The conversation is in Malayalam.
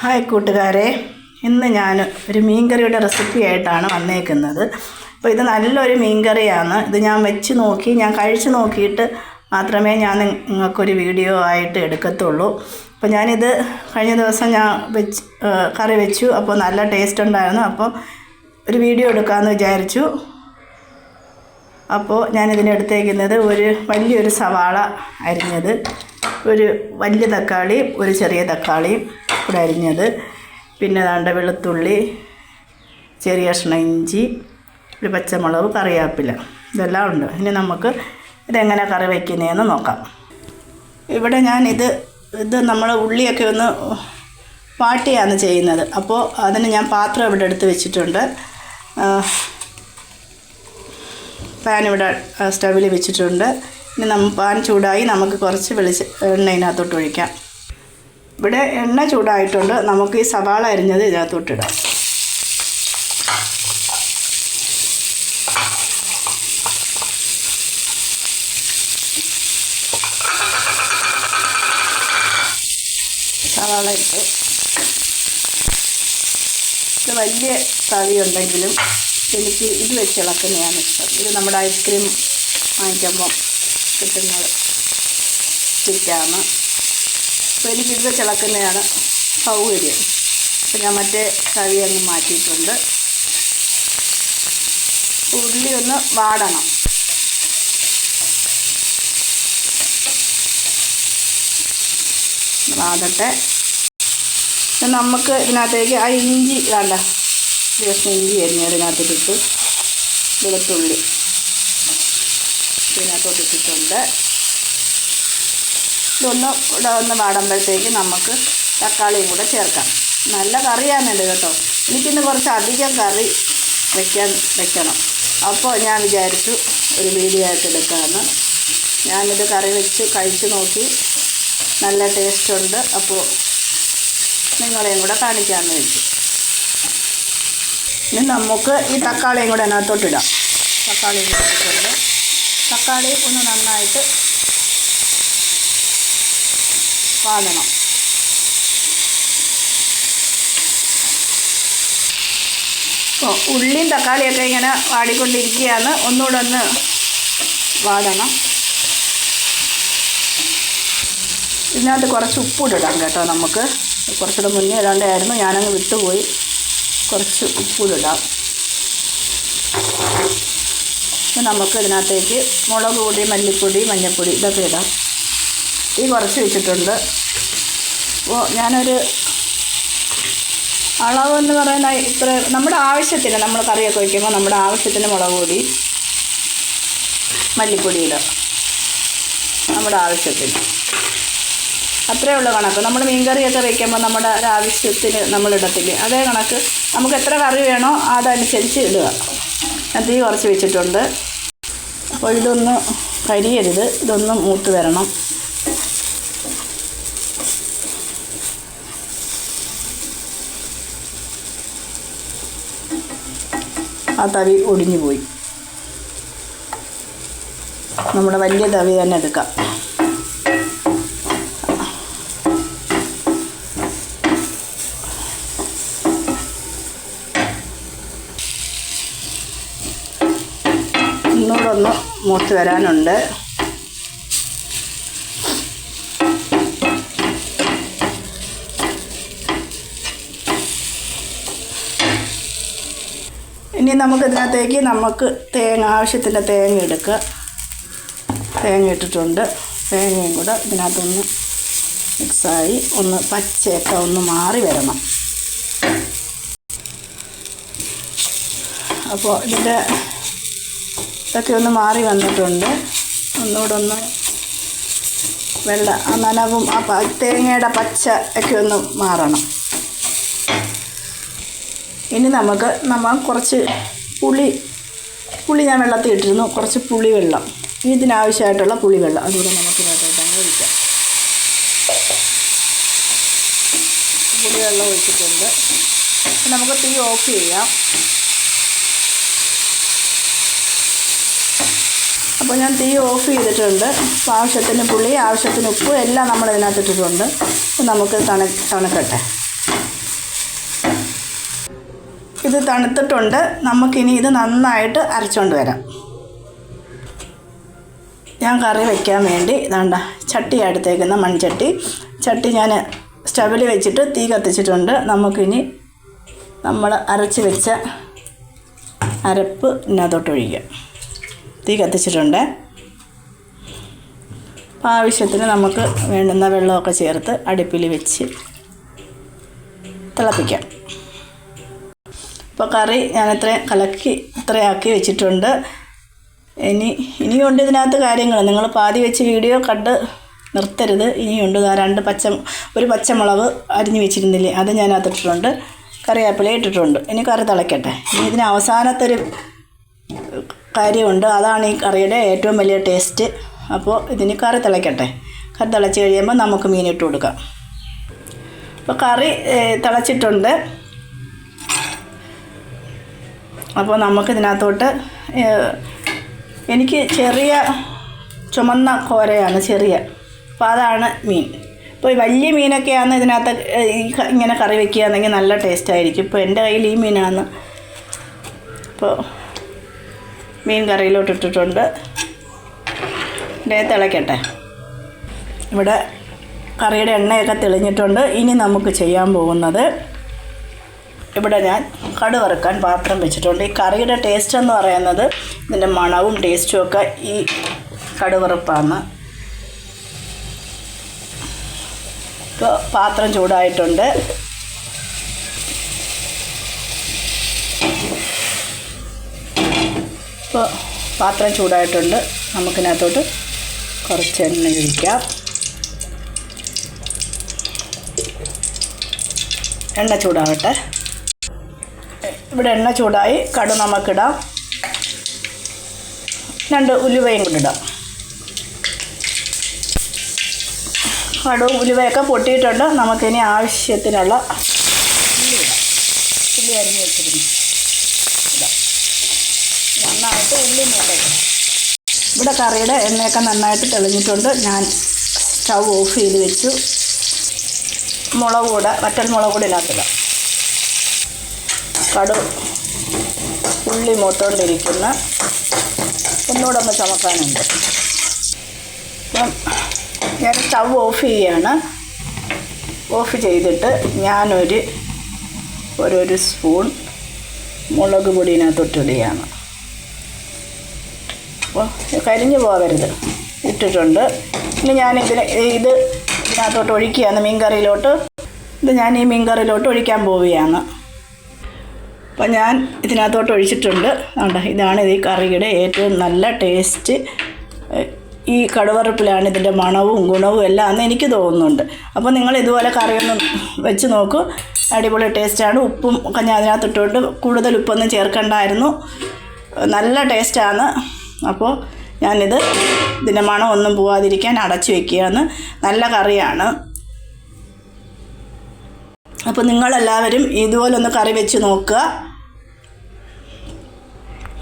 ഹായ് കൂട്ടുകാരെ. ഇന്ന് ഞാൻ ഒരു മീൻകറിയുടെ റെസിപ്പി ആയിട്ടാണ് വന്നേക്കുന്നത്. അപ്പോൾ ഇത് നല്ലൊരു മീൻകറിയാണ്. ഇത് ഞാൻ വെച്ച് നോക്കി ഞാൻ കഴിച്ച് നോക്കിയിട്ട് മാത്രമേ ഞാൻ നിങ്ങൾക്കൊരു വീഡിയോ ആയിട്ട് എടുക്കത്തുള്ളൂ. അപ്പോൾ ഞാനിത് കഴിഞ്ഞ ദിവസം ഞാൻ വെച്ച് കറി വെച്ചു. അപ്പോൾ നല്ല ടേസ്റ്റ് ഉണ്ടായിരുന്നു. അപ്പോൾ ഒരു വീഡിയോ എടുക്കാമെന്ന് വിചാരിച്ചു. അപ്പോൾ ഞാനിതിനെടുത്തേക്കുന്നത് ഒരു വലിയൊരു സവാള അരിഞ്ഞത്. ഒരു വലിയ തക്കാളി ഒരു ചെറിയ തക്കാളിയും കൂടെ അരിഞ്ഞത്. പിന്നെ ദാണ്ട വെളുത്തുള്ളി ചെറിയ കഷ്ണം ഇഞ്ചി ഒരു പച്ചമുളക് കറിവേപ്പില. ഇതെല്ലാം ഉണ്ട്. ഇനി നമുക്ക് ഇതെങ്ങനെ കറി വയ്ക്കുന്നതെന്ന് നോക്കാം. ഇവിടെ ഞാൻ ഇത് ഇത് നമ്മൾ ഉള്ളിയൊക്കെ ഒന്ന് വാട്ടിയാണ് ചെയ്യുന്നത്. അപ്പോൾ അതിന് ഞാൻ പാത്രം ഇവിടെ എടുത്ത് വെച്ചിട്ടുണ്ട്. പാൻ ഇവിടെ സ്റ്റവിൽ വെച്ചിട്ടുണ്ട്. ഇനി നമ്മൾ പാൻ ചൂടായി നമുക്ക് കുറച്ച് വെളിച്ച എണ്ണ ഇതിനകത്തോട്ട് ഒഴിക്കാം. ഇവിടെ എണ്ണ ചൂടായിട്ടുണ്ട്. നമുക്ക് ഈ സവാള അരിഞ്ഞത് ഇതിനകത്തോട്ടിടാം സവാള ഇട്ട്. വലിയ ഉണ്ടെങ്കിലും എനിക്ക് ഇത് വെച്ച് ഇളക്കുന്നതാണ് ഇഷ്ടം. ഇത് നമ്മുടെ ഐസ്ക്രീം വാങ്ങിക്കുമ്പം കിട്ടുന്നത് സ്റ്റിക്കാണ് അപ്പോൾ എനിക്കിത് ചിളക്കുന്നതാണ് സൗകര്യം അപ്പോൾ ഞാൻ മറ്റേ കവി അങ്ങ് മാറ്റിയിട്ടുണ്ട്. ഉള്ളി ഒന്ന് വാടണം. വാടട്ടെ. നമുക്ക് ഇതിനകത്തേക്ക് ആ ഇഞ്ചി വേണ്ട ദിവസം ഇഞ്ചി അരിഞ്ഞത് ഇട്ട് വെളുത്തുള്ളി. ഇട്ടിട്ടുണ്ട് ഇതൊന്ന് ഇവിടെ ഒന്ന് വാടുമ്പോഴത്തേക്ക് നമുക്ക് തക്കാളിയും കൂടെ ചേർക്കാം. നല്ല കറിയാണുണ്ട് കേട്ടോ. എനിക്കിന്ന് കുറച്ച് അധികം കറി വെക്കാൻ വെക്കണം. അപ്പോൾ ഞാൻ വിചാരിച്ചു ഒരു വീഡിയോ ആയിട്ട് എടുക്കാമെന്ന്. ഞാനിത് കറി വെച്ച് കഴിച്ച് നോക്കി. നല്ല ടേസ്റ്റ് ഉണ്ട് അപ്പോൾ നിങ്ങളെയും കൂടെ കാണിക്കാമെന്ന് വെച്ചു ഇനി നമുക്ക് ഈ തക്കാളിയും കൂടെ അതിനകത്തോട്ടിടാം തക്കാളിയും കൂടെ ഇട്ടിട്ടുണ്ട്. തക്കാളി ഒന്ന് നന്നായിട്ട് വാടണം. ഇപ്പോൾ ഉള്ളിയും തക്കാളിയൊക്കെ ഇങ്ങനെ വാടിക്കൊണ്ടിരിക്കുകയാണ്. ഒന്നുകൂടെ ഒന്ന് വാടണം. ഇതിനകത്ത് കുറച്ച് ഉപ്പിടിടാം കേട്ടോ നമുക്ക്. കുറച്ചുകൂടെ മുന്നേ ഇടാണ്ടായിരുന്നു ഞാനങ്ങ് വിട്ടുപോയി. കുറച്ച് ഉപ്പിടിടാം ഇനി നമുക്ക് ഇതിനകത്തേക്ക് മുളക് പൊടി മല്ലിപ്പൊടി മഞ്ഞൾപ്പൊടി ഇതൊക്കെ ഇടാം. ഈ കുറച്ച് വെച്ചിട്ടുണ്ട്. അപ്പോൾ ഞാനൊരു അളവെന്ന് പറയുന്ന ഇത്ര നമ്മുടെ ആവശ്യത്തിന് നമ്മൾ കറിയൊക്കെ വയ്ക്കുമ്പോൾ നമ്മുടെ ആവശ്യത്തിന് മുളക് പൊടി മല്ലിപ്പൊടി ഇടുക നമ്മുടെ ആവശ്യത്തിന്. അത്രയേ ഉള്ളൂ കണക്ക്. നമ്മൾ മീൻകറിയൊക്കെ വയ്ക്കുമ്പോൾ നമ്മുടെ ഒരാവശ്യത്തിന് നമ്മൾ ഇടത്തില്ല? അതേ കണക്ക്. നമുക്ക് എത്ര കറി വേണോ അതനുസരിച്ച് ഇടുക. തീ കുറച്ച് വെച്ചിട്ടുണ്ട്. അപ്പോൾ ഇതൊന്ന് കരിയരുത്. ഇതൊന്ന് മൂത്ത് വരണം. ആ തവി ഒടിഞ്ഞു പോയി. നമ്മുടെ വലിയ തവി തന്നെ എടുക്കാം. ഒന്നുകൂടെ ഒന്ന് മൂത്ത് വരാനുണ്ട്. ഇനി നമുക്ക് ഇതിനകത്തേക്ക് നമുക്ക് തേങ്ങ ആവശ്യത്തിന്റെ തേങ്ങ എടുക്കുക തേങ്ങ ഇട്ടിട്ടുണ്ട്. തേങ്ങയും കൂടെ ഇതിനകത്തൊന്ന് മിക്സായി ഒന്ന് പച്ചയൊക്കെ ഒന്ന് മാറി വരണം. അപ്പോൾ ഇതിന്റെ ഇതൊക്കെ ഒന്ന് മാറി വന്നിട്ടുണ്ട്. ഒന്നുകൂടെ ഒന്ന് വെള്ള ആ നനവും ആ തേങ്ങയുടെ പച്ച ഒക്കെ ഒന്ന് മാറണം. ഇനി നമുക്ക് നമ്മൾ കുറച്ച് പുളി പുളി ഞാൻ വെള്ളത്തിൽ ഇട്ടിരുന്നു. കുറച്ച് പുളി വെള്ളം ഇതിനാവശ്യമായിട്ടുള്ള പുളി വെള്ളം അതുകൂടെ നമുക്ക് ഇതിനകത്തോട്ട് അങ്ങ് ഒഴിക്കാം. പുളി വെള്ളം ഒഴിച്ചിട്ടുണ്ട്. നമുക്ക് തീ ഓഫ് ചെയ്യാം. അപ്പോൾ ഞാൻ തീ ഓഫ് ചെയ്തിട്ടുണ്ട്. ആവശ്യത്തിന് പുളി ആവശ്യത്തിന് ഉപ്പ് എല്ലാം നമ്മൾ ഇതിനകത്ത് ഇട്ടിട്ടുണ്ട്. നമുക്ക് തണു തണുക്കട്ടെ. ഇത് തണുത്തിട്ടുണ്ട്. നമുക്കിനി ഇത് നന്നായിട്ട് അരച്ചുകൊണ്ട് വരാം. ഞാൻ കറി വയ്ക്കാൻ വേണ്ടി ഇതാണ്ട ചട്ടി അടുത്തേക്കുന്ന മൺചട്ടി. ചട്ടി ഞാൻ സ്റ്റവിൽ വെച്ചിട്ട് തീ കത്തിച്ചിട്ടുണ്ട്. നമുക്കിനി നമ്മൾ അരച്ച് വെച്ച അരപ്പ് ഇതിനകത്തോട്ട് ഒഴിക്കാം. തീ കത്തിച്ചിട്ടുണ്ട്. അപ്പോൾ ആവശ്യത്തിന് നമുക്ക് വേണ്ടുന്ന വെള്ളമൊക്കെ ചേർത്ത് അടുപ്പിൽ വെച്ച് തിളപ്പിക്കാം. ഇപ്പോൾ കറി ഞാൻ ഇത്രയും കലക്കി ഇത്രയാക്കി വെച്ചിട്ടുണ്ട്. ഇനി ഇനിയുണ്ട് ഇതിനകത്ത് കാര്യങ്ങൾ നിങ്ങൾ പാതി വെച്ച് വീഡിയോ കണ്ട് നിർത്തരുത്. ഇനിയുണ്ട് രണ്ട് പച്ച ഒരു പച്ചമുളക് അരിഞ്ഞു വെച്ചിരുന്നില്ലേ അത് ഞാൻ കറിവേപ്പില ഇട്ടിട്ടുണ്ട്. ഇനി കറി തിളയ്ക്കട്ടെ ഇനി ഇതിന് അവസാനത്തെ ഒരു കാര്യമുണ്ട്. അതാണ് ഈ കറിയുടെ ഏറ്റവും വലിയ ടേസ്റ്റ് അപ്പോൾ ഇതിന് കറി തിളയ്ക്കട്ടെ. കറി തിളച്ച് കഴിയുമ്പോൾ നമുക്ക് മീനിട്ട് കൊടുക്കാം. അപ്പോൾ കറി തിളച്ചിട്ടുണ്ട്. അപ്പോൾ നമുക്ക് ഇതിനകത്തോട്ട് എനിക്ക് ചെറിയ ചുമന്ന കോരയാണ് ചെറിയ. അപ്പോൾ അതാണ് മീൻ. ഇപ്പോൾ വലിയ മീനൊക്കെയാണ് ഇതിനകത്ത് ഇങ്ങനെ കറി വെക്കുകയാണെങ്കിൽ നല്ല ടേസ്റ്റ് ആയിരിക്കും. ഇപ്പോൾ എന്റെ കയ്യിൽ ഈ മീനാണ്. അപ്പോൾ മീൻ കറിയിലോട്ട് ഇട്ടിട്ടുണ്ട്. ഇതേ തിളയ്ക്കട്ടെ ഇവിടെ കറിയുടെ എണ്ണയൊക്കെ തെളിഞ്ഞിട്ടുണ്ട്. ഇനി നമുക്ക് ചെയ്യാൻ പോകുന്നത് ഇവിടെ ഞാൻ കടു വറുക്കാൻ പാത്രം വെച്ചിട്ടുണ്ട്. ഈ കറിയുടെ ടേസ്റ്റ് എന്ന് പറയുന്നത് ഇതിന്റെ മണവും ടേസ്റ്റും ഒക്കെ ഈ കടുവറുപ്പാണ് ഇപ്പോൾ പാത്രം ചൂടായിട്ടുണ്ട്. ഇപ്പോൾ പാത്രം ചൂടായിട്ടുണ്ട്. നമുക്കിനകത്തോട്ട് കുറച്ച് എണ്ണ ഒഴിക്കാം. എണ്ണ ചൂടാവട്ടെ. ഇവിടെ എണ്ണ ചൂടായി കടു നമുക്കിടാം. രണ്ട് ഉലുവയും കൂടി ഇടാം. കടു ഉലുവയൊക്കെ പൊട്ടിയിട്ടുണ്ട്. നമുക്കിനി ആവശ്യത്തിനുള്ള ഉള്ളി അരിഞ്ഞ് വെച്ചിരുന്നു നന്നായിട്ട് ഉള്ളി മൂക്കട്ടെ ഇവിടെ കറിയുടെ എണ്ണയൊക്കെ നന്നായിട്ട് തെളിഞ്ഞിട്ടുണ്ട്. ഞാൻ സ്റ്റൗ ഓഫ് ചെയ്ത് വെച്ചു. മുളക് കൂടെ വറ്റൽ മുളക് കൂടെ ഇല്ലാത്തത്. കടു ഉള്ളി മൂത്തോണ്ടിരിക്കുന്ന. ഒന്നുകൂടെ ഒന്ന് ചമക്കാനുണ്ട്. അപ്പം ഞാൻ സ്റ്റൗ ഓഫ് ചെയ്യാണ്. ഓഫ് ചെയ്തിട്ട് ഞാനൊരു ഒരു സ്പൂൺ മുളക് പൊടി ഇതിനകത്തൊട്ടിടുകയാണ് അപ്പോൾ കരിഞ്ഞു പോകരുത്. ഇട്ടിട്ടുണ്ട്. ഇനി ഞാൻ ഇതിന് ഇത് ഇതിനകത്തോട്ട് ഒഴിക്കുകയാണ് മീൻ കറിയിലോട്ട് ഇത് ഞാൻ ഈ മീൻ കറിയിലോട്ട് ഒഴിക്കാൻ പോവുകയാണ്. അപ്പം ഞാൻ ഇതിനകത്തോട്ട് ഒഴിച്ചിട്ടുണ്ട്. ഉണ്ട് ഇതാണ് ഈ കറിയുടെ ഏറ്റവും നല്ല ടേസ്റ്റ്. ഈ കടുവറുപ്പിലാണ് ഇതിന്റെ മണവും ഗുണവും എല്ലാം എന്ന് എനിക്ക് തോന്നുന്നുണ്ട്. അപ്പോൾ നിങ്ങൾ ഇതുപോലെ കറിയൊന്നും വെച്ച് നോക്കൂ. അടിപൊളി ടേസ്റ്റാണ്. ഉപ്പും ഒക്കെ ഞാൻ അതിനകത്തിട്ടുകൊണ്ട് കൂടുതൽ ഉപ്പൊന്നും ചേർക്കണ്ടായിരുന്നു. നല്ല ടേസ്റ്റാണ്. അപ്പോൾ ഞാനിത് ഇതിന്റെ മണം ഒന്നും പോവാതിരിക്കാൻ അടച്ചു വെക്കുകയാണ്. നല്ല കറിയാണ്. അപ്പോൾ നിങ്ങളെല്ലാവരും ഇതുപോലൊന്ന് കറി വെച്ച് നോക്കുക.